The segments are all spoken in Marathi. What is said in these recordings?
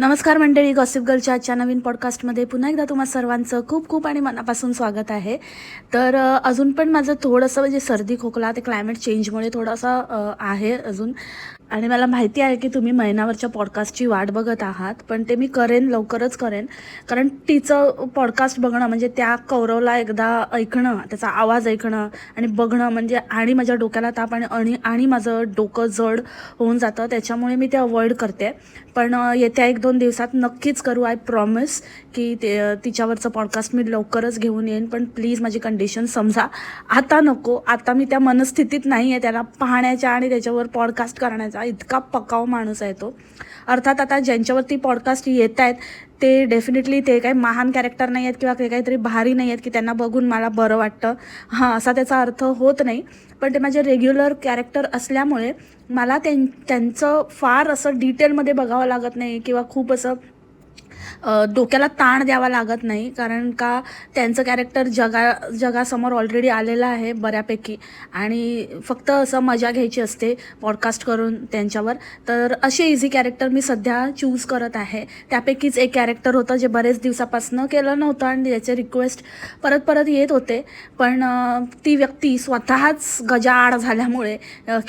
नमस्कार मंडळी गॉसिप गर्लच्या आजच्या नवीन पॉडकास्टमध्ये पुन्हा एकदा तुम्हा सर्वांचं खूप खूप आणि मनापासून स्वागत आहे. तर अजून पण माझं थोडंसं म्हणजे सर्दी खोकला ते क्लायमेट चेंजमुळे थोडासा आहे अजून. आणि मला माहिती आहे की तुम्ही महिनावरच्या पॉडकास्टची वाट बघत आहात पण ते मी करेन लवकरच करेन. कारण तिचं पॉडकास्ट बघणं म्हणजे त्या कौरवला एकदा ऐकणं त्याचा आवाज ऐकणं आणि बघणं म्हणजे आणि माझ्या डोक्याला ताप आणि आणि आणि माझं डोकं जड होऊन जातं त्याच्यामुळे मी ते अवॉइड करते. पण येत्या एक दोन दिवसात नक्कीच करू आय प्रॉमिस की ते तिच्यावरचं पॉडकास्ट मी लवकरच घेऊन येईन. पण प्लीज माझी कंडिशन समजा. आता नको. आता मी त्या मनस्थितीत नाही आहे त्याला पाहण्याच्या आणि त्याच्यावर पॉडकास्ट करण्याचा इतका पकाव माणूस आहे तो. अर्थात आता ज्यांच्यावरती पॉडकास्ट येत आहेत ते डेफिनेटली ते काही महान कॅरेक्टर नाही आहेत किंवा ते काहीतरी भारी नाही आहेत की त्यांना बघून मला बरं वाटतं. हां असा त्याचा अर्थ होत नाही. पण ते माझे रेग्युलर कॅरेक्टर असल्यामुळे मला त्यां त्यांचं फार असं डिटेलमध्ये बघावं लागत नाही किंवा खूप असं डोक्याला ताण द्यावा लागत नाही कारण का त्यांचं कॅरेक्टर जगा जगासमोर ऑलरेडी आलेलं आहे बऱ्यापैकी. आणि फक्त असं मजा घ्यायची असते पॉडकास्ट करून त्यांच्यावर. तर असे इझी कॅरेक्टर मी सध्या चूज करत आहे. त्यापैकीच एक कॅरेक्टर होतं जे बरेच दिवसापासून केलं नव्हतं आणि याचे रिक्वेस्ट परत परत येत होते. पण ती व्यक्ती स्वतःच गजाआड झाल्यामुळे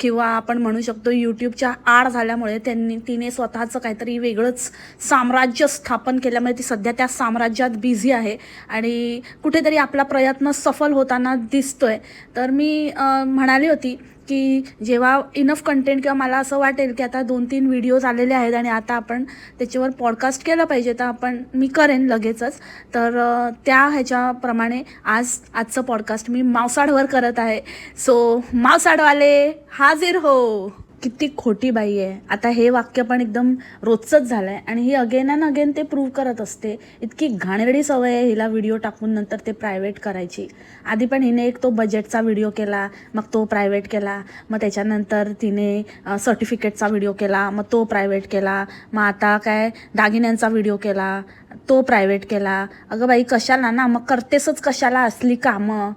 किंवा आपण म्हणू शकतो यूट्यूबच्या आड झाल्यामुळे त्यांनी तिने स्वतःचं काहीतरी वेगळंच साम्राज्य स्थापन केल्यामुळे ती सध्या त्या साम्राज्यात बिझी आहे. आणि कुठेतरी आपला प्रयत्न सफल होताना दिसतोय. तर मी म्हणाली होती की जेव्हा इनफ कंटेंट किंवा मला असं वाटेल की आता दोन तीन व्हिडिओज आलेले आहेत आणि आता आपण त्याच्यावर पॉडकास्ट केलं पाहिजे तर आपण मी करेन लगेचच. तर त्या ह्याच्याप्रमाणे आज आजचं पॉडकास्ट मी मावसाडवर करत आहे. सो मावसाडवाले हाजीर हो! किती खोटी बाई आहे. आता हे वाक्य पण एकदम रोजचंच झालं आहे आणि ही अगेन अँड अगेन ते प्रूव्ह करत असते. इतकी घाणेरडी सवय आहे हिला व्हिडिओ टाकून नंतर ते प्रायव्हेट करायची. आधी पण हिने एक तो बजेटचा व्हिडिओ केला मग तो प्रायव्हेट केला मग त्याच्यानंतर तिने सर्टिफिकेटचा व्हिडिओ केला मग तो प्रायव्हेट केला मग आता काय दागिन्यांचा व्हिडिओ केला तो प्रायव्हेट केला. अगं बाई कशाला ना? मग करतेसच कशाला असली कामं?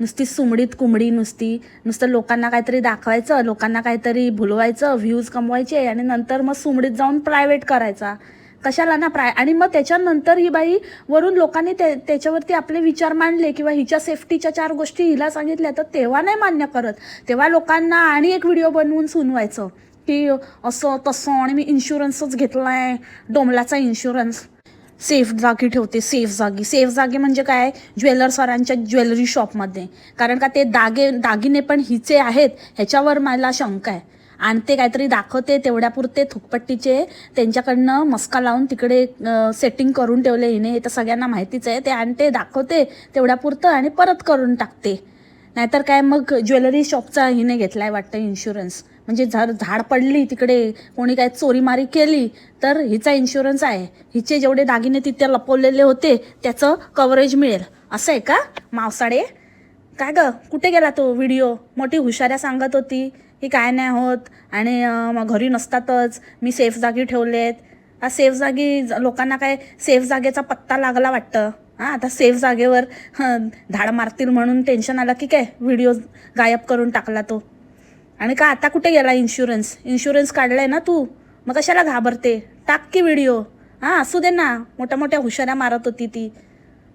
नुसती सुमडीत कुंबडी नुसती नुसतं लोकांना काहीतरी दाखवायचं लोकांना काहीतरी भुलवायचं व्ह्यूज कमवायचे आणि नंतर मग सुमडीत जाऊन प्रायव्हेट करायचा. कशाला ना प्राय आणि मग त्याच्यानंतर ही बाई वरून लोकांनी ते त्याच्यावरती आपले विचार मांडले किंवा हिच्या सेफ्टीच्या चार गोष्टी हिला सांगितल्या तर तेव्हा नाही मान्य करत. तेव्हा लोकांना आणि एक व्हिडिओ बनवून सुनवायचं की असं तसं आणि मी इन्शुरन्सच घेतला आहे डोमलाचा इन्शुरन्स सेफ जागी ठेवते सेफ जागी. सेफ जागी म्हणजे काय? ज्वेलर सरांच्या ज्वेलरी शॉपमध्ये कारण का ते दागे दागिने पण हिचे आहेत ह्याच्यावर मला शंका आहे. आणि ते काहीतरी दाखवते तेवढ्यापुरते थुकपट्टीचे त्यांच्याकडनं मस्का लावून तिकडे सेटिंग करून ठेवले. हिने हे तर सगळ्यांना माहितीच आहे. ते आणि ते दाखवते तेवढ्यापुरतं आणि परत करून टाकते. नाहीतर काय मग ज्वेलरी शॉपचा हिने घेतला आहे वाटतं इन्शुरन्स म्हणजे झाड झाड पडली तिकडे कोणी काय चोरीमारी केली तर हिचा इन्शुरन्स आहे. हिचे जेवढे दागिने तिथे लपवलेले होते त्याचं कव्हरेज मिळेल. असं आहे का? मावसाडे? काय गं? कुठे गेला तो व्हिडिओ मोठी हुशाऱ्या सांगत होती की काय नाही होत आणि मग घरी नसतातच. मी सेफ जागी ठेवलेत. हा सेफ जागी लोकांना काय सेफ जागेचा पत्ता लागला वाटतं. हां आता सेफ जागेवर धाड मारतील म्हणून टेन्शन आलं की काय? व्हिडिओ गायब करून टाकला तो. आणि का आता कुठे गेला इन्शुरन्स इन्शुरन्स काढलाय ना तू? मग कशाला घाबरते? टाक की व्हिडिओ हां असू दे ना. मोठ्या मोठ्या हुशाऱ्या मारत होती ती.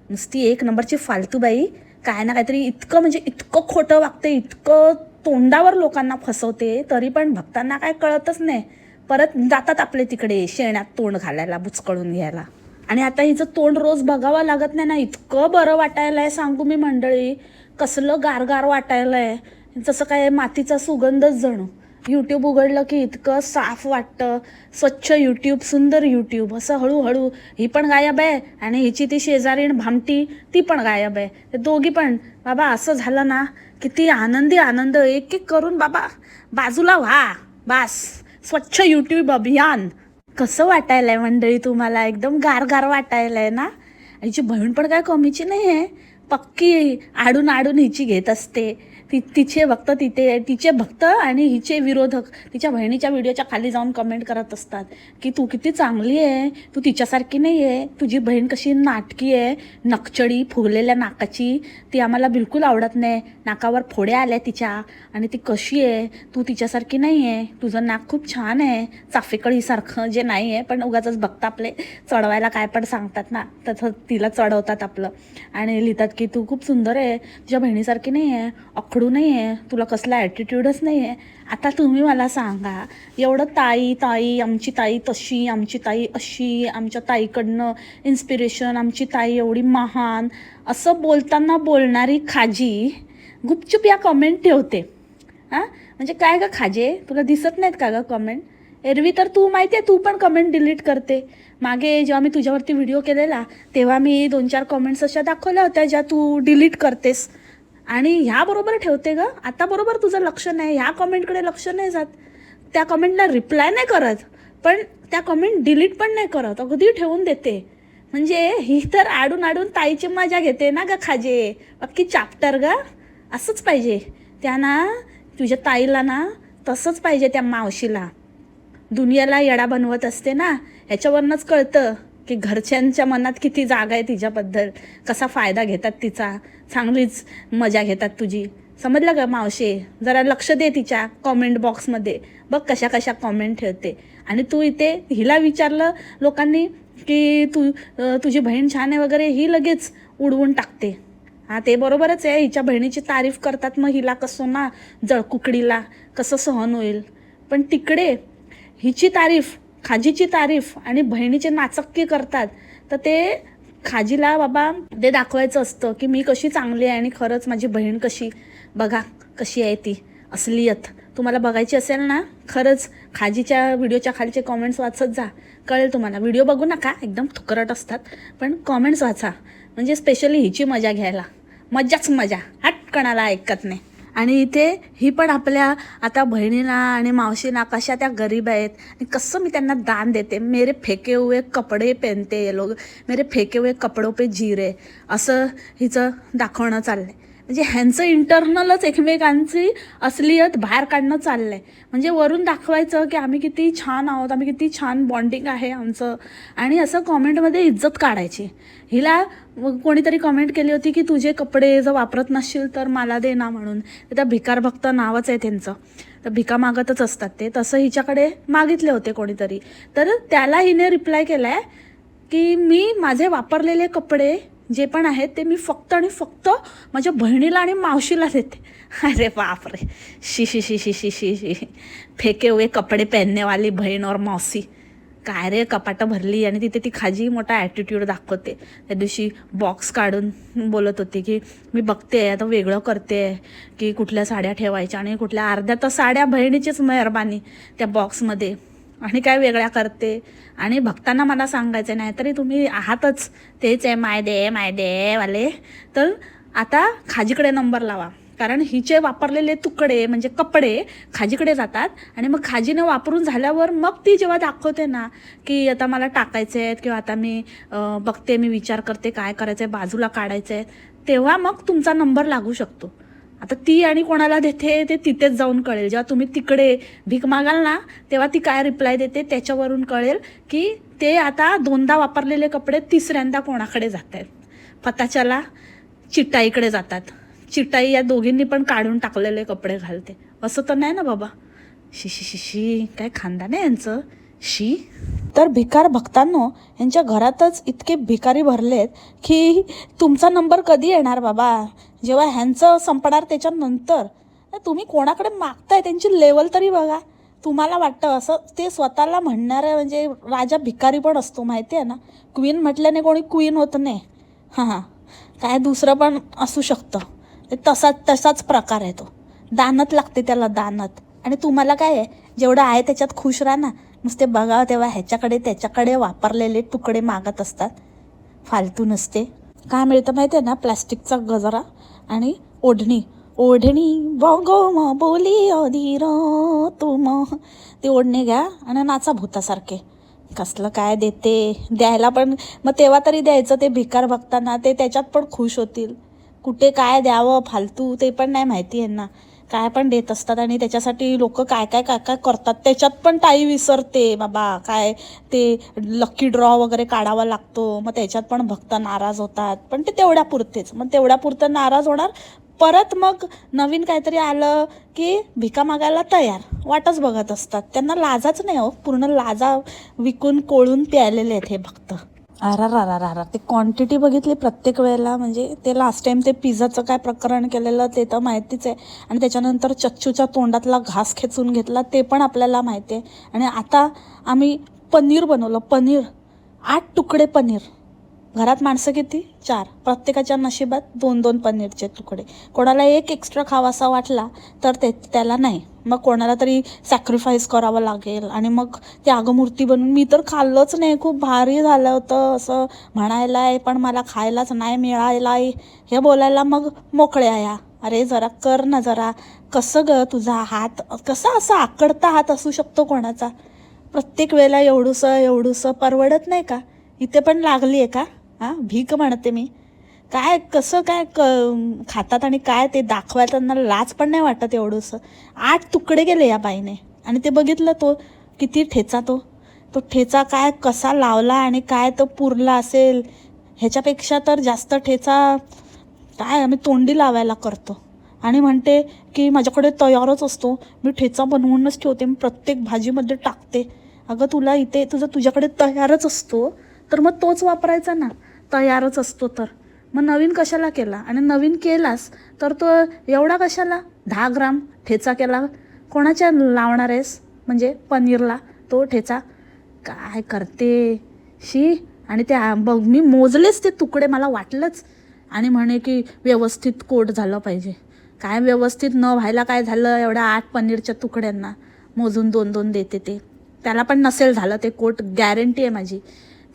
नुसती एक नंबरची फालतू बाई. काय ना काहीतरी इतकं म्हणजे इतकं खोटं वागते इतकं तोंडावर लोकांना फसवते तरी पण भक्तांना काय कळतच नाही. परत जातात आपले तिकडे शेणात तोंड घालायला बुचकळून घ्यायला. आणि आता हिचं तोंड रोज बघावं लागत नाही ना. इतकं बरं वाटायला आहे सांगू मी मंडळी. कसलं गारगार वाटायला आहे जसं काय मातीचा सुगंधच जणू. यूट्यूब उघडलं की इतकं साफ वाटतं. स्वच्छ यूट्यूब सुंदर यूट्यूब असं हळूहळू ही पण गायब आहे आणि हिची ती शेजारीण भामटी ती पण गायब आहे. ते दोघी पण बाबा असं झालं ना किती आनंदी आनंद एक एक करून बाबा बाजूला व्हा बास स्वच्छ यूट्यूब अभियान. कसं वाटायलंय मंडळी तुम्हाला? एकदम गारगार वाटायलंय ना? हिची बहीण पण काय कमीची नाही आहे पक्की आडून आडून हिची घेत असते. ति तिचे भक्त तिथे तिचे भक्त आणि हिचे विरोधक तिच्या बहिणीच्या व्हिडिओच्या खाली जाऊन कमेंट करत असतात की तू किती चांगली आहे तू तिच्यासारखी नाही आहे तुझी बहीण कशी नाटकी आहे नकचडी फुगलेल्या नाकाची ती आम्हाला बिलकुल आवडत नाही नाकावर फोड्या आल्या तिच्या आणि ती कशी आहे तू तिच्यासारखी नाही आहे तुझं नाक खूप छान आहे चाफेकळीसारखं जे नाही आहे पण उगाच भक्त आपले चढवायला काय पण सांगतात ना तसं तिला चढवतात आपलं. आणि लिहितात की तू खूप सुंदर आहे तुझ्या बहिणीसारखी नाही आहे अखडू नाही आहे तुला कसला ॲटिट्यूडच नाही आहे आता तुम्ही मला सांगा एवढं ताई ताई आमची ताई तशी आमची ताई अशी आमच्या ताईकडनं इन्स्पिरेशन आमची ताई एवढी महान असं बोलताना बोलणारी खाजी गुपचूप या कमेंट ठेवते. हां? म्हणजे काय गं खाजे? तुला दिसत नाहीत का गं कमेंट एरवी तर तू माहिती आहे तू पण कमेंट डिलीट करते. मागे जेव्हा मी तुझ्यावरती व्हिडिओ केलेला तेव्हा मी दोन चार कमेंट्स अशा दाखवल्या होत्या ज्या तू डिलीट करतेस. आणि ह्याबरोबर ठेवते ग. आता बरोबर तुझं लक्ष नाही. ह्या कमेंटकडे लक्ष नाही जात. त्या कमेंटला रिप्लाय नाही करत. पण त्या कमेंट डिलीट पण नाही करत. अगदी ठेवून देते. म्हणजे ही तर आडून आडून ताईची मजा घेते ना ग खाजे. अख्खी चाप्टर ग. असंच पाहिजे. त्या ना तुझ्या ताईला ना तसंच पाहिजे त्या मावशीला. दुनियाला येडा बनवत असते ना. ह्याच्यावरनंच कळतं. की घरच्यांच्या मनात किती जागा आहे तिच्याबद्दल कसा फायदा घेतात तिचा चांगलीच मजा घेतात तुझी. समजलं का मावशे? जरा लक्ष दे तिच्या कॉमेंट बॉक्समध्ये बघ कशा कशा कॉमेंट ठेवते. आणि तू इथे हिला विचारलं लोकांनी की तू तु, तुझी बहीण छान आहे वगैरे ही लगेच उडवून टाकते. हा ते बरोबरच आहे. हिच्या बहिणीची तारीफ करतात मग हिला कसं ना जळकुकडीला कसं सहन होईल. पण तिकडे हिची तारीफ खाजीची तारीफ आणि बहिणीचे नाचक्की करतात तर ते खाजीला बाबा ते दाखवायचं असतं की मी कशी चांगली आहे आणि खरंच माझी बहीण कशी बघा कशी आहे ती असलियत. तुम्हाला बघायची असेल ना खरंच खाजीच्या व्हिडिओच्या खालचे कॉमेंट्स वाचत जा. कळेल तुम्हाला. व्हिडिओ बघू नका एकदम थुकरट असतात पण कॉमेंट्स वाचा. म्हणजे स्पेशली हिची मजा घ्यायला. मजाच मजा. हटकणाला ऐकत नाही. आणि इथे ही पण आपल्या आता बहिणीला आणि मावशीना कशा त्या गरीब आहेत. आणि कसं मी त्यांना दान देते. मेरे फेके हुए कपडे पेनते ये लोग. मेरे फेके हुए कपडो पे जिरे. असं हिचं दाखवणं चाललंय. म्हणजे ह्यांचं इंटरनलच एकमेकांची असलियत बाहेर काढणं चाललंय. म्हणजे वरून दाखवायचं की आम्ही किती छान आहोत आम्ही किती छान बॉन्डिंग आहे आमचं. आणि असं कॉमेंटमध्ये इज्जत काढायची. हिला मग कोणीतरी कमेंट केली होती की तुझे कपडे जर वापरत नसशील तर मला दे ना म्हणून. तर त्या भिकार भक्त नावच आहे त्यांचं. तर भिका मागतच असतात ते. तसं हिच्याकडे मागितले होते कोणीतरी. तर त्याला हिने रिप्लाय केला आहे की मी माझे वापरलेले कपडे जे पण आहेत ते मी फक्त आणि फक्त माझ्या बहिणीला आणि मावशीला देते. अरे बापरे. शी शी शी शी शी शी शी. फेके हुए कपडे पहनने वाली बहीण और मावसी काय रे कपाटं भरली आणि तिथे ती खाजी मोठा ॲटिट्यूड दाखवते. त्या दिवशी बॉक्स काढून बोलत होती की मी बघते आता वेगळं करते की कुठल्या साड्या ठेवायच्या आणि कुठल्या अर्ध्या. तर साड्या बहिणीचीच मेहरबानी त्या बॉक्समध्ये आणि काय वेगळ्या करते? आणि भक्तांना मला सांगायचं नाही तरी तुम्ही आहातच. तेच आहे माय दे माय दे वाले तर आता खाजीकडे नंबर लावा. कारण हिचे वापरलेले तुकडे म्हणजे कपडे खाजीकडे जातात आणि मग खाजीनं वापरून झाल्यावर मग ती जेव्हा दाखवते ना की आता मला टाकायचे आहेत किंवा आता मी बघते मी विचार करते काय करायचं आहे बाजूला काढायचं आहे तेव्हा मग तुमचा नंबर लागू शकतो. आता ती आणि कोणाला देते ते तिथेच जाऊन कळेल. जेव्हा तुम्ही तिकडे भीक मागाल ना तेव्हा ती काय रिप्लाय देते त्याच्यावरून कळेल की ते आता दोनदा वापरलेले कपडे तिसऱ्यांदा कोणाकडे जात आहेत पताच्याला चिट्टाईकडे जातात. चिटाई या दोघींनी पण काढून टाकलेले कपडे घालते. असं तर नाही ना बाबा? शी शी शी शी. काय खानदान आहे यांचं? शी? तर भिकार भक्तांनो यांच्या घरातच इतके भिकारी भरलेत की तुमचा नंबर कधी येणार बाबा? जेव्हा ह्यांचं संपणार त्याच्यानंतर. तुम्ही कोणाकडे मागताय? त्यांची लेवल तरी बघा. तुम्हाला वाटतं असं ते स्वतःला म्हणणारे म्हणजे राजा भिकारी पण असतो माहिती आहे ना? क्वीन म्हटल्याने कोणी क्वीन होत नाही. हां हां. काय दुसरं पण असू शकतं. तसाच तसाच प्रकार आहे तो. दानत लागते त्याला दानत. आणि तुम्हाला काय आहे जेवढं आहे त्याच्यात खुश राहा ना. नुसते बघा तेव्हा ह्याच्याकडे त्याच्याकडे वापरलेले तुकडे मागत असतात. फालतू नसते. काय मिळतं माहिती आहे ना प्लॅस्टिकचा गजरा आणि ओढणी. ओढणी बघो म बोली अधीर तुम. ती ओढणी घ्या आणि नाचा भूतासारखे. कसलं काय देते? द्यायला पण मग तेव्हा तरी द्यायचं ते भिकार बघताना ते त्याच्यात पण खुश होतील. कुठे काय द्यावं फालतू ते पण नाही माहिती यांना. काय पण देत असतात आणि त्याच्यासाठी लोक काय काय काय काय करतात. त्याच्यात पण ताई विसरते बाबा. काय ते लक्की ड्रॉ वगैरे काढावा लागतो. मग त्याच्यात पण भक्त नाराज होतात. पण ते तेवढ्या पुरतेच. मग तेवढ्या पुरतं नाराज होणार. परत मग नवीन काहीतरी आलं की भिका मागायला तयार. वाटच बघत असतात. त्यांना लाजाच नाही हो. पूर्ण लाजा विकून कोळून प्यायलेले आहेत हे भक्त. अरा रा रा रा रा. ते क्वांटिटी बघितली प्रत्येक वेळेला म्हणजे ते लास्ट टाइम ते पिझ्झाचं काय प्रकरण केलेलं ते तर माहितीच आहे. आणि त्याच्यानंतर चच्चूच्या तोंडातला घास खेचून घेतला ते पण आपल्याला माहिती आहे. आणि आता आम्ही पनीर बनवलं पनीर. आठ तुकडे पनीर. घरात माणसं किती? चार. प्रत्येकाच्या नशिबात दोन दोन पनीरचे तुकडे. कोणाला एक एक्स्ट्रा खावासा वाटला तर ते त्याला नाही. मग कोणाला तरी सॅक्रिफाईस करावं लागेल. आणि मग ते आगमूर्ती बनवून मी तर खाल्लंच नाही. खूप भारी झालं होतं असं म्हणायला आहे पण मला खायलाच नाही मिळायला आहे हे बोलायला मग मोकळ्या या अरे जरा कर ना जरा. कसं ग तुझा हात? कसा असा आकडता हात असू शकतो कोणाचा? प्रत्येक वेळेला एवढूसं एवढूसं परवडत नाही का? इथे पण लागली आहे का? हां भीक म्हणते मी. काय कसं काय क खातात आणि काय ते दाखवायला त्यांना लाज पण नाही वाटत एवढंसं आठ तुकडे गेले या बाईने. आणि ते बघितलं तो किती ठेचा तो. तो ठेचा काय कसा लावला आणि काय तो पुरला असेल. ह्याच्यापेक्षा तर जास्त ठेचा काय आम्ही तोंडी लावायला करतो. आणि म्हणते की माझ्याकडे तयारच असतो. मी ठेचा बनवूनच ठेवते. मी प्रत्येक भाजीमध्ये टाकते. अगं तुला इथे तुझं तुझ्याकडे तयारच असतो. तर मग तोच वापरायचा ना. तयारच असतो तर. मग नवीन कशाला केला? आणि नवीन केलास तर तो एवढा कशाला? दहा ग्राम ठेचा केला. कोणाच्या लावणार आहेस? म्हणजे पनीरला. तो ठेचा. काय करते? शी आणि ते बघ मी मोजलेच ते तुकडे मला वाटलंच. आणि म्हणे की व्यवस्थित कोट झालं पाहिजे. काय व्यवस्थित न व्हायला काय झालं? एवढ्या आठ पनीरच्या तुकड्यांना. मोजून दोन दोन देते ते. त्याला पण नसेल झालं ते कोट. गॅरंटी आहे माझी.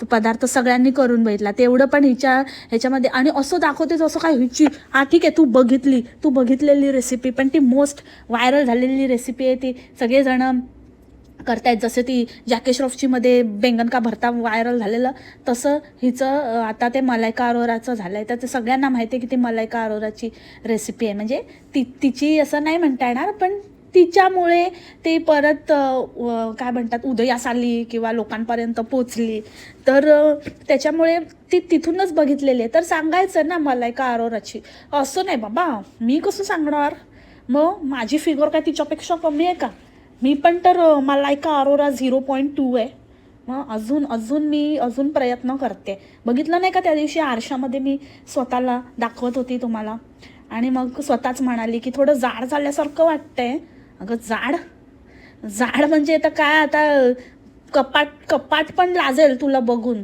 पदार्थ सगळ्यांनी करून बघितला. तेवढं पण हिच्या ह्याच्यामध्ये आणि असं दाखवते जसं काय हिची हा ठीक आहे तू बघितली तू बघितलेली रेसिपी पण ती मोस्ट व्हायरल झालेली रेसिपी आहे ती. सगळेजणं करतायत जसं ती जॅके श्रॉफचीमध्ये बेंगन का भरता व्हायरल झालेलं तसं हिचं आता ते मलायका अरोराचं झालं आहे तर ते सगळ्यांना माहिती आहे की ती मलायका अरोराची रेसिपी आहे. म्हणजे ती तिची असं नाही म्हणता येणार पण तिच्यामुळे ते परत काय म्हणतात उदयास आली किंवा लोकांपर्यंत पोचली. तर त्याच्यामुळे ती तिथूनच बघितलेली. आहे तर सांगायचं ना मला एका अरोराची असं नाही बाबा मी कसं सांगणार? मग माझी फिगर काय तिच्यापेक्षा कमी आहे का? मी पण तर मला एका अरोरा झिरो पॉईंट टू आहे. मग अजून अजून मी अजून प्रयत्न करते. बघितलं नाही का त्या दिवशी आरशामध्ये मी स्वतःला दाखवत होती तुम्हाला? आणि मग स्वतःच म्हणाली की थोडं जाड झाल्यासारखं वाटतंय. अगं जाड. जाड म्हणजे आता काय आता कपाट कपाट पण लाजेल तुला बघून.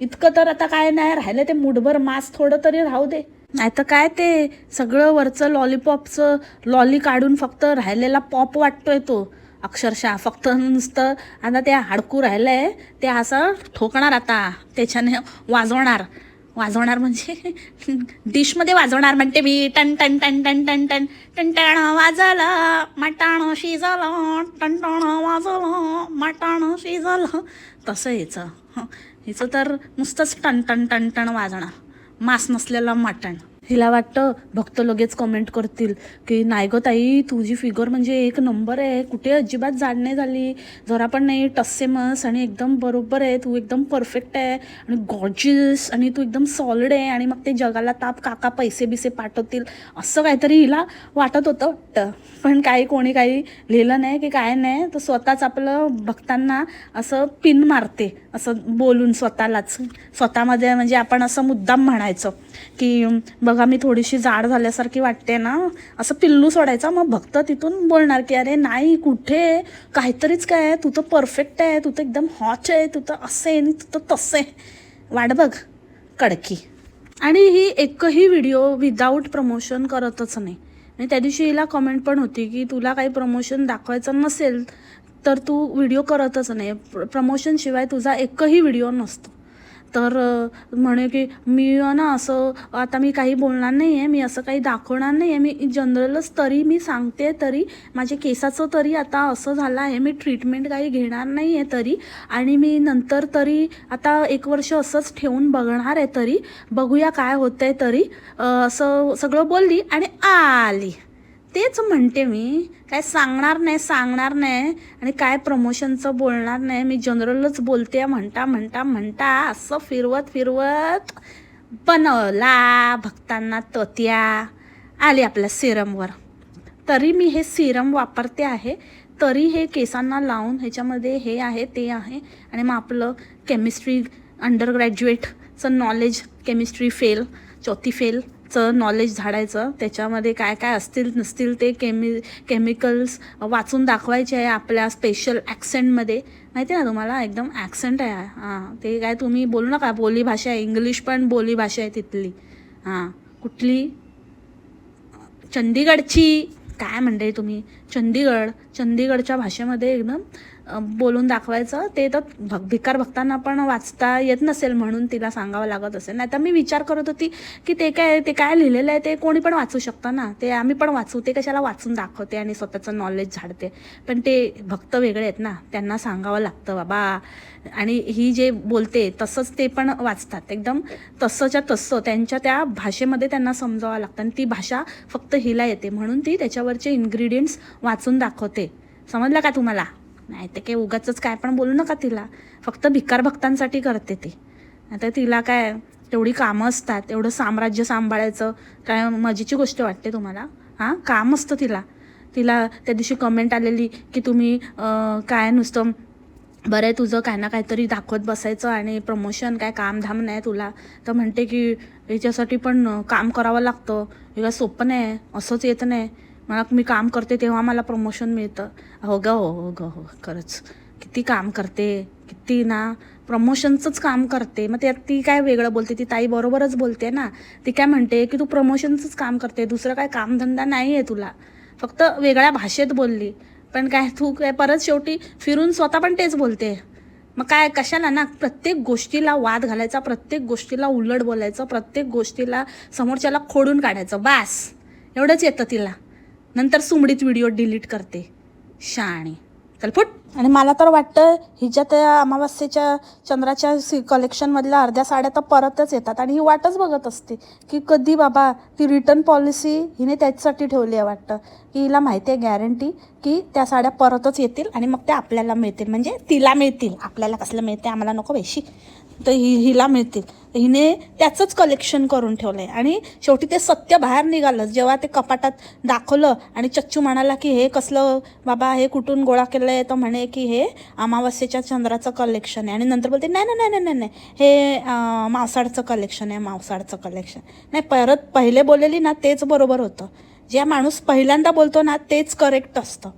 इतकं तर आता काय नाही राहिलं ते मुठभर मास थोडं तरी राहू दे. नाही तर काय ते सगळं वरचं लॉलीपॉपचं लॉली काढून फक्त राहिलेला पॉप वाटतोय तो अक्षरशः. फक्त नुसतं आता ते हाडकू राहिलंय ते असं ठोकणार आता त्याच्याने वाजवणार. वाजवणार म्हणजे? डिशमध्ये वाजवणार म्हणते मी. टन टन टन टन टन टन. टन टण वाजलं मटाण शिजलं. टन टण वाजलं मटाण शिजलं. तसं हिचं हिचं तर नुसतंच टन टन टन टन वाजणार. मांस नसलेलं मटण. हिला वाटतं भक्त लगेच कमेंट करतील. की नाही गं ताई तुझी फिगर म्हणजे एक नंबर आहे. कुठे अजिबात जाड नाही झाली. जरा पण नाही टस्सेमस आणि एकदम बरोबर आहे. तू एकदम परफेक्ट आहे आणि गॉर्जियस आणि तू एकदम सॉलिड आहे आणि मग ते जगाला ताप काका पैसे बिसे पाठवतील. असं काहीतरी हिला वाटत होतं वाटतं. पण काही कोणी काही लिहिलं नाही की काय नाही तर स्वतःच आपलं भक्तांना असं पिन मारते. असं बोलून स्वतःलाच. स्वतःमध्ये म्हणजे आपण असं मुद्दाम म्हणायचं. की बघा मी थोडीशी जाड झाल्यासारखी वाटते ना असं पिल्लू सोडायचा. मग भक्त तिथून बोलणार की अरे नाही कुठे? काहीतरीच काय आहे? तू तर परफेक्ट आहे. तू तर एकदम हॉच आहे. तू तर असं आहे आणि तू तर तसं. आहे वाट बघ कडकी. आणि ही एकही व्हिडिओ विदाऊट प्रमोशन करतच नाही. आणि त्या दिवशी हिला कमेंट पण होती की तुला काही प्रमोशन दाखवायचं नसेल तर तू व्हिडिओ करतच नाही. प्रमोशनशिवाय तुझा एकही व्हिडिओ नसतो. तर म्हणे की मी ना असं आता मी काही बोलणार नाही आहे मी असं काही दाखवणार नाही आहे मी जनरलच तरी मी सांगते तरी माझ्या केसाचं तरी आता असं झालं आहे मी ट्रीटमेंट काही घेणार नाही आहे तरी आणि मी नंतर तरी आता एक वर्ष असंच ठेवून बघणार आहे तरी बघूया काय होतं आहे तरी असं सगळं बोलली आणि आली. तेच म्हणते मी काय सांगणार नाही सांगणार नाही आणि काय प्रमोशनचं बोलणार नाही. मी जनरलच बोलते म्हणता म्हणता म्हणता असं फिरवत फिरवत बनवला भक्तांना तोत्या आली आपल्या सिरमवर तरी मी हे सिरम वापरते आहे तरी हे केसांना लावून ह्याच्यामध्ये हे आहे ते आहे आणि मग आपलं केमिस्ट्री अंडर ग्रॅज्युएटचं नॉलेज केमिस्ट्री फेल चौथी चं नॉलेज झाडायचं त्याच्यामध्ये काय काय असतील नसतील ते केमि केमिकल्स वाचून दाखवायचे आहे आपल्या स्पेशल ॲक्सेंटमध्ये माहिती आहे ना तुम्हाला? एकदम ॲक्सेंट आहे. हां ते काय तुम्ही बोलू नका. बोली भाषा आहे. इंग्लिश पण बोली भाषा आहे तिथली. हां कुठली? चंदीगडची काय म्हणते तुम्ही? चंदीगड चंदीगडच्या भाषेमध्ये एकदम बोलून दाखवायचं. ते तर भक भिकार भक्तांना पण वाचता येत नसेल म्हणून तिला सांगावं लागत असेल. नाही तर मी विचार करत होती की ते काय ते काय लिहिलेलं आहे ते कोणी पण वाचू शकतं ना. ते आम्ही पण वाचू. ते कशाला वाचून दाखवते आणि स्वतःचं नॉलेज झाडते. पण ते भक्त वेगळे आहेत ना. त्यांना सांगावं लागतं बाबा. आणि ही जे बोलते तसंच ते पण वाचतात. एकदम तसंच्या तसं त्यांच्या त्या भाषेमध्ये त्यांना समजावं लागतं आणि ती भाषा फक्त हिला येते. म्हणून ती त्याच्यावरचे इन्ग्रेडियंट्स वाचून दाखवते. समजलं का तुम्हाला? नाही तर काही उगाच काय पण बोलू नका तिला. फक्त भिकार भक्तांसाठी करते ती. आता तिला काय तेवढी कामं असतात एवढं साम्राज्य सांभाळायचं काय मजेची गोष्ट वाटते तुम्हाला? हां? काम असतं तिला. तिला त्या दिवशी कमेंट आलेली की तुम्ही काय नुसतं बरं आहे तुझं काय ना काहीतरी दाखवत बसायचं आणि प्रमोशन काय कामधाम नाही तुला. तर म्हणते की याच्यासाठी पण काम करावं लागतं. हे काय सोपं नाही असंच येत नाही. मला मी काम करते तेव्हा मला प्रमोशन मिळतं. हो ग हो हो ग हो खरंच. किती काम करते किती ना प्रमोशनचंच काम करते. मग त्यात ती काय वेगळं बोलते ती ताई बरोबरच बोलते ना. ती काय म्हणते की तू प्रमोशनचंच काम करते दुसरं काय कामधंदा नाही आहे तुला. फक्त वेगळ्या भाषेत बोलली. पण काय तू काय परत शेवटी फिरून स्वतः पण तेच बोलते. मग काय कशाला ना प्रत्येक गोष्टीला वाद घालायचा प्रत्येक गोष्टीला उलट बोलायचं प्रत्येक गोष्टीला समोरच्याला खोडून काढायचं. बास. एवढंच येतं तिला. नंतर सुमडीत व्हिडिओ डिलीट करते. शाणे. चल फुट. आणि मला तर वाटतं हिच्या त्या अमावस्येच्या चंद्राच्या सी कलेक्शनमधल्या अर्ध्या साड्या तर परतच येतात. आणि ही वाटच बघत असते की कधी बाबा ती रिटर्न पॉलिसी हिने त्याच्यासाठी ठेवली आहे वाटतं. की हिला माहिती आहे गॅरंटी की त्या साड्या परतच येतील आणि मग त्या आपल्याला मिळतील. म्हणजे तिला मिळतील. आपल्याला कसलं मिळते आम्हाला नको बेशी तर ही हिला मिळतील. हिने त्याचंच कलेक्शन करून ठेवलं आहे आणि शेवटी ते सत्य बाहेर निघालं. जेव्हा ते कपाटात दाखवलं आणि चच्चू म्हणाला की हे कसलं बाबा हे कुठून गोळा केलं आहे तर म्हणे की हे अमावस्येच्या चंद्राचं कलेक्शन आहे. आणि नंतर बोलते नाही नाही नाही नाही नाही हे मावसाळचं कलेक्शन आहे मावसाळचं कलेक्शन नाही परत पहिले बोललेली ना तेच बरोबर होतं. जे माणूस पहिल्यांदा बोलतो ना तेच करेक्ट असतं.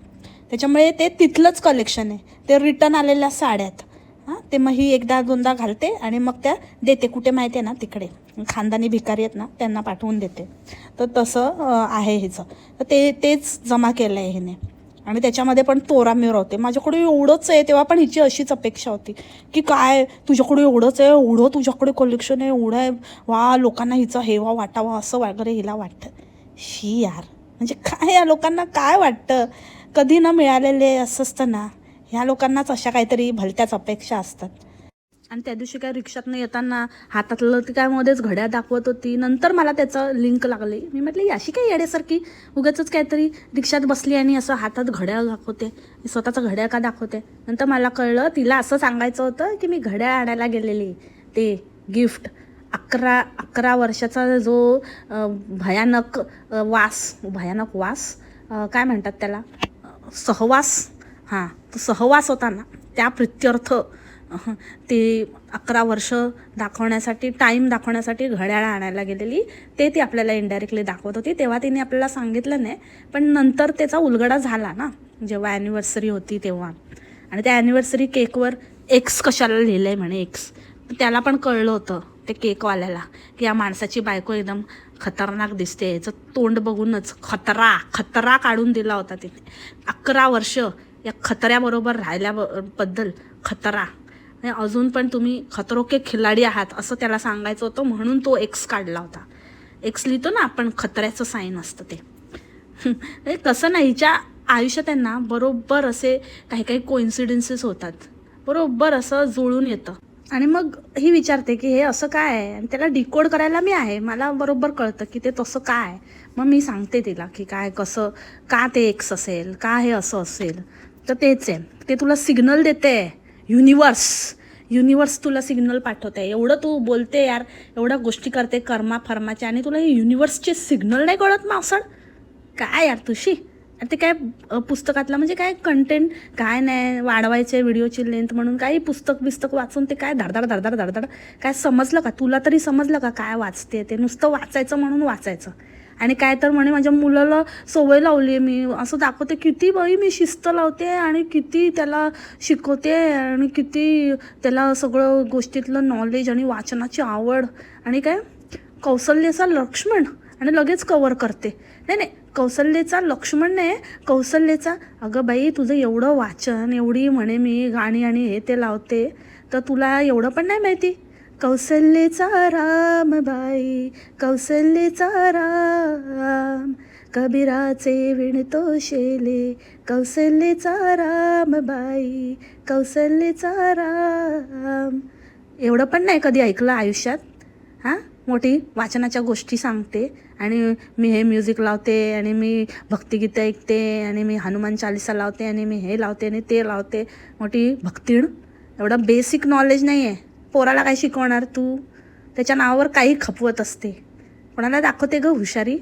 त्याच्यामुळे ते तिथलंच कलेक्शन आहे. ते रिटर्न आलेल्या साड्यात. हां ते मग ही एकदा दोनदा घालते आणि मग त्या देते. कुठे माहिती आहे ना? तिकडे. खानदानी भिकारी आहेत ना त्यांना पाठवून देते. तर तसं आहे हिचं. तर ते तेच जमा केलं आहे हिने. आणि त्याच्यामध्ये पण तोरा मिरवते. माझ्याकडे एवढंच आहे तेव्हा पण हिची अशीच अपेक्षा होती. की काय तुझ्याकडे एवढंच आहे एवढं तुझ्याकडे कलेक्शन आहे एवढं आहे. वा लोकांना हिचा हेवा वाटावा असं वगैरे हिला वाटतं. शी यार. म्हणजे काय या लोकांना काय वाटतं? कधी न मिळालेले असं असतं ना. ह्या लोकांनाच अशा काहीतरी भलत्याच अपेक्षा असतात. आणि त्या दिवशी काय रिक्षातनं येताना हातातलं ती काय मध्येच घड्या दाखवत होती. नंतर मला त्याचं लिंक लागली. मी म्हटलं अशी काय येड्यासारखी उगाचच काहीतरी रिक्षात बसली आणि असं हातात घड्याळ दाखवते. स्वतःचं घड्याळ का दाखवते? नंतर मला कळलं तिला असं सांगायचं होतं की मी घड्याळ आणायला गेलेली. ते गिफ्ट. अकरा अकरा वर्षाचा जो भयानक वास भयानक वास काय म्हणतात त्याला? सहवास. हां. सहवास होता ना त्या प्रित्यर्थ ती ते अकरा वर्ष दाखवण्यासाठी टाईम दाखवण्यासाठी घड्याळ आणायला गेलेली ते ती आपल्याला इनडायरेक्टली दाखवत होती. तेव्हा तिने आपल्याला सांगितलं नाही पण नंतर त्याचा उलगडा झाला ना. जेव्हा ॲनिव्हर्सरी होती तेव्हा. आणि त्या ॲनिव्हर्सरी केकवर एक्स कशाला लिहिलं आहे म्हणे एक्स त्याला पण कळलं होतं ते केकवाल्याला की या माणसाची बायको एकदम खतरनाक दिसते. याचं तोंड बघूनच खतरा खतरा काढून दिला होता तिने. अकरा वर्ष या खतऱ्याबरोबर राहिल्याबद्दल खतरा. म्हणजे अजून पण तुम्ही खतरोके खिलाडी आहात असं त्याला सांगायचं होतं म्हणून तो एक्स काढला होता. एक्स लिहितो ना आपण खतऱ्याचं साईन असतं ते. कसं तसं नाही हिच्या आयुष्यात त्यांना बरोबर असे काही काही कोइन्सिडन्सेस होतात. बरोबर असं जुळून येतं. आणि मग ही विचारते की हे असं काय आहे? आणि त्याला डिकोड करायला मी आहे. मला बरोबर कळतं की ते तसं काय आहे. मग मी सांगते तिला की काय कसं का ते एक्स असेल का हे असं असेल. तर तेच आहे. ते तुला सिग्नल देते. युनिवर्स युनिवर्स तुला सिग्नल पाठवते. एवढं तू बोलते यार. एवढ्या गोष्टी करते कर्मा फर्माच्या. आणि तुला हे युनिवर्सचे सिग्नल नाही कळत मावसड काय यार तुशी ते काय पुस्तकातला पुस्तकातलं म्हणजे काय कंटेंट काय नाही. वाढवायचे व्हिडिओची लेंथ म्हणून काही पुस्तक बिस्तक वाचून ते काय धडधड धडधड धडधड? काय समजलं का? तुला तरी समजलं का काय वाचते ते? नुसतं वाचायचं म्हणून वाचायचं. आणि काय तर म्हणे माझ्या मुलाला सवय लावली आहे मी. असं दाखवते किती बाई मी शिस्त लावते आणि किती त्याला शिकवते आणि किती त्याला सगळं गोष्टीतलं नॉलेज आणि वाचनाची आवड आणि काय कौशल्यचा लक्ष्मण आणि लगेच कवर करते. नाही नाही कौशल्याचा लक्ष्मण नाही कौशल्याचा अगं बाई तुझं एवढं वाचन एवढी म्हणे मी गाणी आणि हे ते लावते तर तुला एवढं पण नाही माहिती? कौसल्येचा राम बाई कौसल्येचा राम. कबीराचे विणतो शेले कौसल्येचा राम बाई कौसल्येचा राम. एवढं पण नाही कधी ऐकलं आयुष्यात? हां? मोठी वाचनाच्या गोष्टी सांगते आणि मी हे म्युझिक लावते आणि मी भक्तिगीतं ऐकते आणि मी हनुमान चालिसा लावते आणि मी हे लावते आणि ते लावते. मोठी भक्तीण. एवढं बेसिक नॉलेज नाही आहे पोराला काय शिकवणार तू? त्याच्या नावावर काही खपवत असते. कोणाला दाखवते ग हुशारी?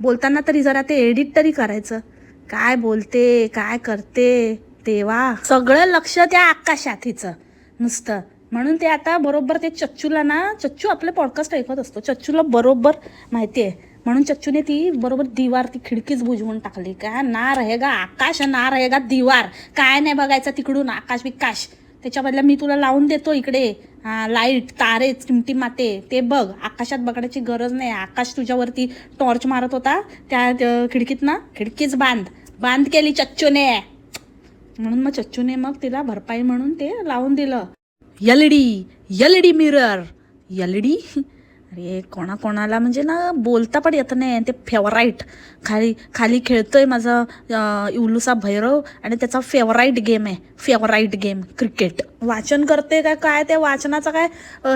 बोलताना तरी जरा ते एडिट तरी करायचं. काय बोलते काय करते तेव्हा सगळं लक्ष त्या आकाशात हिचं. नुसतं. म्हणून ते आता बरोबर ते चच्चूला ना चच्चू आपलं पॉडकास्ट ऐकत असतो. चच्चूला बरोबर माहिती आहे म्हणून चच्चूने ती बरोबर दिवार ती खिडकीच बुजवून टाकली. का? ना रहेगा आकाश ना रहेगा दिवार. काय नाही बघायचं तिकडून आकाश विकाश त्याच्याबद्दल मी तुला लावून देतो इकडे. लाइट तारे चिमटी माते ते बघ. आकाशात बघण्याची गरज नाही. आकाश तुझ्यावरती टॉर्च मारत होता. त्या खिडकीत ना खिडकीच बांध. बांध केली चच्चूने. म्हणून मग चच्चूने मग तिला भरपाई म्हणून ते लावून दिलं. एलईडी एलईडी मिरर एलईडी अरे कोणाकोणाला म्हणजे ना बोलता पण येत नाही ते फेवराईट खाली खाली खेळतोय माझा अं, भैरव आणि त्याचा फेवराईट गेम आहे. फेवराईट गेम क्रिकेट वाचन करते काय काय ते वाचनाचा काय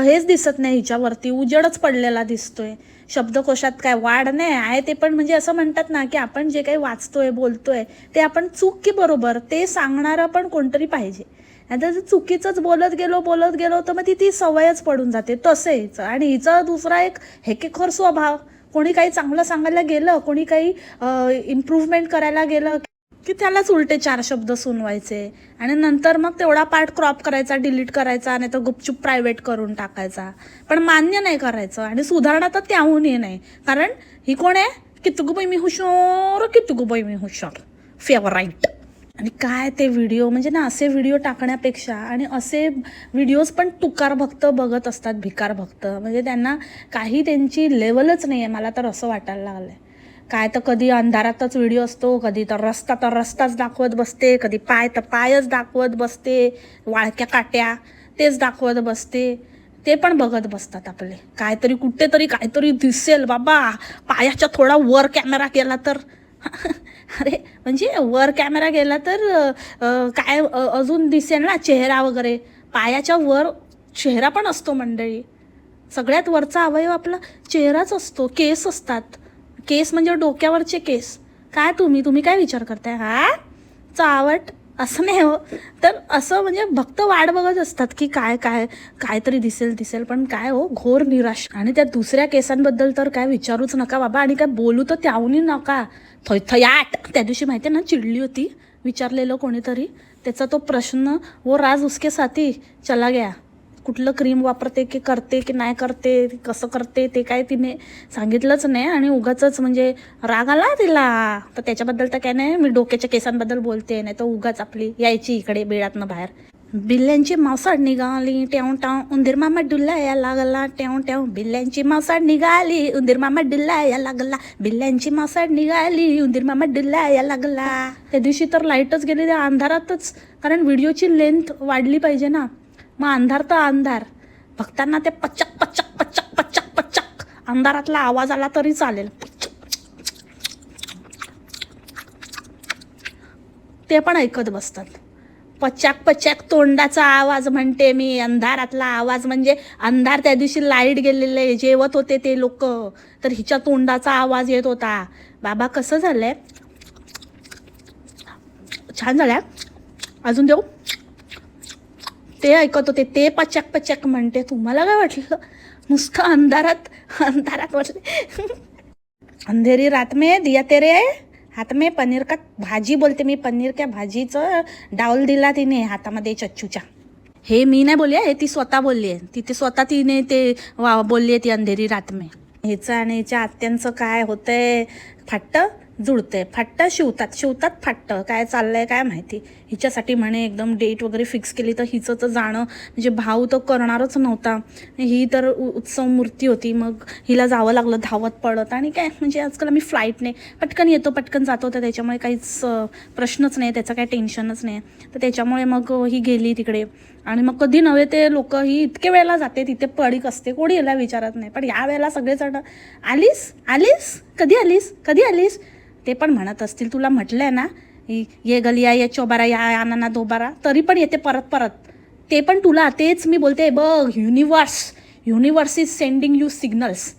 हेच दिसत नाही हिच्यावरती. उजेडच पडलेला दिसतोय. शब्दकोशात काय वाढ नाही आहे ते पण म्हणजे असं म्हणतात ना की आपण जे काही वाचतोय बोलतोय ते आपण चूक की बरोबर ते सांगणारं पण कोणतरी पाहिजे. आणि जर चुकीचंच बोलत गेलो बोलत गेलो तर मग ती ती सवयच पडून जाते. तसेच. आणि हिचा दुसरा एक हेकेखोर स्वभाव. कोणी काही चांगलं सांगायला गेलं कोणी काही इम्प्रूव्हमेंट करायला गेलं की त्यालाच उलटे चार शब्द सुनवायचे. आणि नंतर मग तेवढा पार्ट क्रॉप करायचा डिलीट करायचा नाही तर गुपचूप प्रायव्हेट करून टाकायचा. पण मान्य नाही करायचं. आणि सुधारणा तर त्याहूनही नाही. कारण ही कोण आहे? कितगुबाई मी हुशार कितगुबाई मी हुशार. फेवराईट आणि काय ते व्हिडिओ म्हणजे ना असे व्हिडिओ टाकण्यापेक्षा आणि असे व्हिडिओज पण तुकार भक्त बघत असतात भिकार भक्त. म्हणजे त्यांना काही त्यांची लेवलच नाही आहे मला तर असं वाटायला लागलं आहे काय तर कधी अंधारातच व्हिडिओ असतो कधी तर रस्ता तर रस्ताच दाखवत बसते कधी पाय तर पायच दाखवत बसते वाळक्या काट्या तेच दाखवत बसते. ते पण बघत बसतात आपले. काहीतरी कुठेतरी काहीतरी दिसेल बाबा पायाच्या थोडा वर कॅमेरा केला तर. अरे म्हणजे वर कॅमेरा गेला तर काय अजून दिसेल ना चेहरा वगैरे. पायाच्या वर चेहरा पण असतो मंडळी. सगळ्यात वरचा अवयव आपला चेहराच असतो केस असतात. केस म्हणजे डोक्यावरचे केस. काय तुम्ही? तुम्ही काय विचार करताय? हा? चावट. असं नाही हो. तर असं म्हणजे भक्त वाट बघत असतात की काय काय काहीतरी दिसेल दिसेल. पण काय हो घोर निराश. आणि त्या दुसऱ्या केसांबद्दल तर काय विचारूच नका बाबा. आणि काय बोलू तर त्याहूनही नका. थैथयाट त्या दिवशी माहिती आहे ना चिडली होती. विचारलेलं कोणीतरी. त्याचा तो प्रश्न वो राज उसके साथी चला गया. कुठलं क्रीम वापरते की करते की नाही करते कसं करते ते काय तिने सांगितलंच नाही आणि उगाच म्हणजे राग आला तिला. तर त्याच्याबद्दल तर काय नाही मी डोक्याच्या केसांबद्दल बोलते नाही तर उगाच आपली यायची इकडे बिळातनं बाहेर. बिल्ल्यांची मावसाड निघाली ट्याव टाव उंदीर मामा डुल्ला या लागला ट्याव ट्याव बिल्ल्यांची मावसाड निघाली उंदीर मामा डुल्ला या लागला बिल्ल्यांची मावसाड निघाली उंदीर मामा डुल्ला या लागला. त्या दिवशी तर लाईटच गेली त्या अंधारातच कारण व्हिडिओची लेंथ वाढली पाहिजे ना. मग अंधार तर अंधार. भक्तांना ते पचक पचक पचक पचक पचक. अंधारातला आवाज आला तरी चालेल. ते पण ऐकत बसतात. पचाक पचाक तोंडाचा आवाज म्हणते मी. अंधारातला आवाज म्हणजे अंधार त्या दिवशी लाइट गेलेले जेवत होते ते लोक. तर हिच्या तोंडाचा आवाज येत होता. बाबा कसं झालंय? छान झाल्या अजून देऊ? ते ऐकत होते ते पचक पचक म्हणते. तुम्हाला काय वाटलं? नुसतं अंधारात अंधारात वाटले अंधेरी रात में दिया तेरे हात में पनीर का भाजी बोलते मी. पनीर क्या भाजीचं डाऊल दिला तिने हातामध्ये चच्चूच्या. हे मी नाही बोलली आहे, हे ती स्वतः बोलली आहे. तिथे स्वतः तिने ते वा बोलली आहे ती अंधेरी रात में. ह्याचं आणि ह्याच्या आत्यांचं काय होतंय? फाट्ट जुळतंय. फाट्ट शिवतात. शिवतात फाट्ट. काय चाललंय काय माहिती? हिच्यासाठी म्हणे एकदम डेट वगैरे फिक्स केली तर हिचं तर जाणं म्हणजे भाऊ तर करणारच नव्हता. ही तर उ- उत्सव मूर्ती होती. मग हिला जावं लागलं धावत पडत आणि काय म्हणजे आजकाल आम्ही फ्लाईटने पटकन येतो पटकन जातो. तर त्याच्यामुळे काहीच प्रश्नच नाही त्याचं काही टेन्शनच नाही. तर त्याच्यामुळे मग ही गेली तिकडे. आणि मग कधी नव्हे ते लोक ही इतके वेळेला जाते तिथे पडीक असते. कोणी याला विचारत नाही. पण या वेळेला सगळेजण आलीस? आलीस? कधी आलीस? कधी आलीस? ते पण म्हणत असतील. तुला म्हटलंय ना ये गलिया ये चोबारा या आनाना दोबारा. तरी पण येते परत परत. ते पण तुला तेच मी बोलते बघ universe universe is sending you signals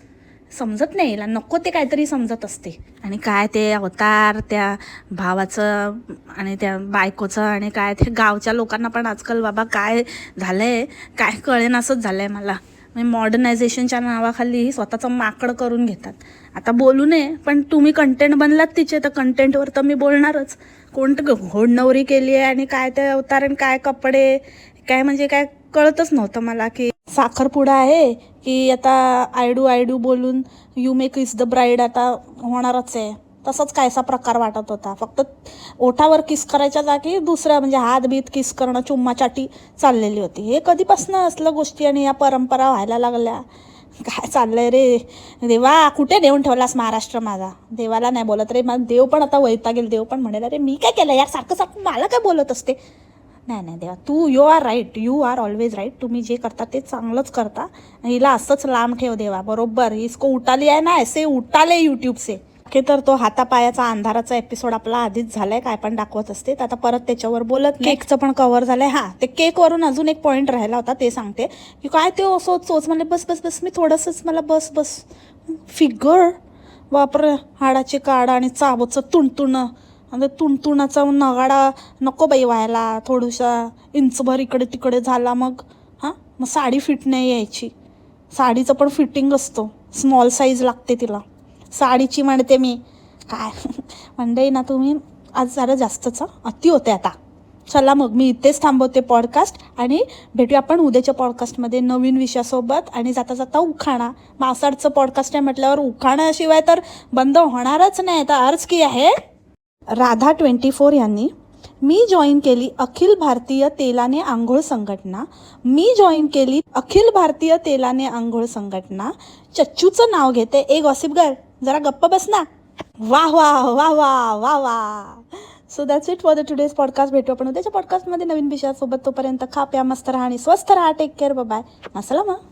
समजत नाही हिला नको ते काहीतरी समजत असते. आणि काय ते अवतार त्या भावाचं आणि त्या बायकोचं आणि काय ते गावच्या लोकांना पण आजकाल बाबा काय झालं आहे काय कळेन असंच झालं आहे मला. म्हणजे मॉडर्नायझेशनच्या नावाखाली स्वतःचं माकड करून घेतात. आता बोलू नये पण तुम्ही कंटेंट बनलात तिचे तर कंटेंटवर तर मी बोलणारच. कोणतं घोडनवरी केली आहे आणि काय ते अवतारण काय कपडे काय म्हणजे काय कळतच नव्हतं मला की साखरपुडा आहे की आता आयडू आयडू बोलून you make is the bride आता होणारच आहे. तसंच कायसा प्रकार वाटत होता. फक्त ओठावर किस करायच्या जागी दुसऱ्या म्हणजे हात बीत किस करणं चुम्माचाटी चाललेली होती. हे कधीपासून असलं गोष्टी आणि या परंपरा व्हायला लागल्या. काय चाललंय रे? देवा कुठे नेऊन ठेवलास महाराष्ट्र माझा? देवाला नाही बोलत रे. मला देव पण आता वैता गेल देव पण म्हणेल अरे मी काय केलं? यार सारखं सारखं मला काय बोलत असते? नाही नाही देवा तू you are right you are always right तुम्ही जे करता ते चांगलंच करता. हिला असंच लांब ठेव देवा. बरोबर. इसको उटाली आहे ना ऐसे उटाले यूट्यूब से. बाकी तर तो हातापायाचा अंधाराचा एपिसोड आपला आधीच झालाय काय पण दाखवत असते. तर आता परत त्याच्यावर बोलत केकचं पण कव्हर झालंय. हा ते केकवरून अजून एक पॉईंट राहिला होता ते सांगते. की काय ते असं चोच म्हणले बस बस बस मी थोडंसंच मला बस बस. फिगर वापर हाडाची काड आणि चाबोचं तुणतुणं. आणि तुणतुणाचा नगाडा नको बाई व्हायला थोडूसा इंचभर इकडे तिकडे झाला मग. हां मग साडी फिट नाही यायची. साडीचं पण फिटिंग असतो. स्मॉल साईज लागते तिला. साडीची म्हणते मी. काय? म्हणते ना तुम्ही आज जरा जास्तच अति होते आता. चला मग मी इथेच थांबवते पॉडकास्ट आणि भेटूया आपण उद्याच्या पॉडकास्टमध्ये नवीन विषयासोबत आणि जाता जाता उखाणा. मासाडचं पॉडकास्ट आहे म्हटल्यावर उखाणाशिवाय तर बंद होणारच नाही. तर अर्ज की आहे? राधा ट्वेंटी फोर यांनी मी जॉईन केली अखिल भारतीय तेलाने आंघोळ संघटना. मी जॉईन केली अखिल भारतीय तेलाने आंघोळ संघटना. चच्चूचं नाव घेते. ए गॉसिपगर जरा गप्प बस ना. वा वा वा वा वा वा. So that's it for the today's podcast भेटू आपण उद्याच्या पॉडकास्टमध्ये नवीन विषयासोबत. तोपर्यंत खा प्या मस्त राहा आणि स्वस्थ राहा. टेक केअर बाय मसला मग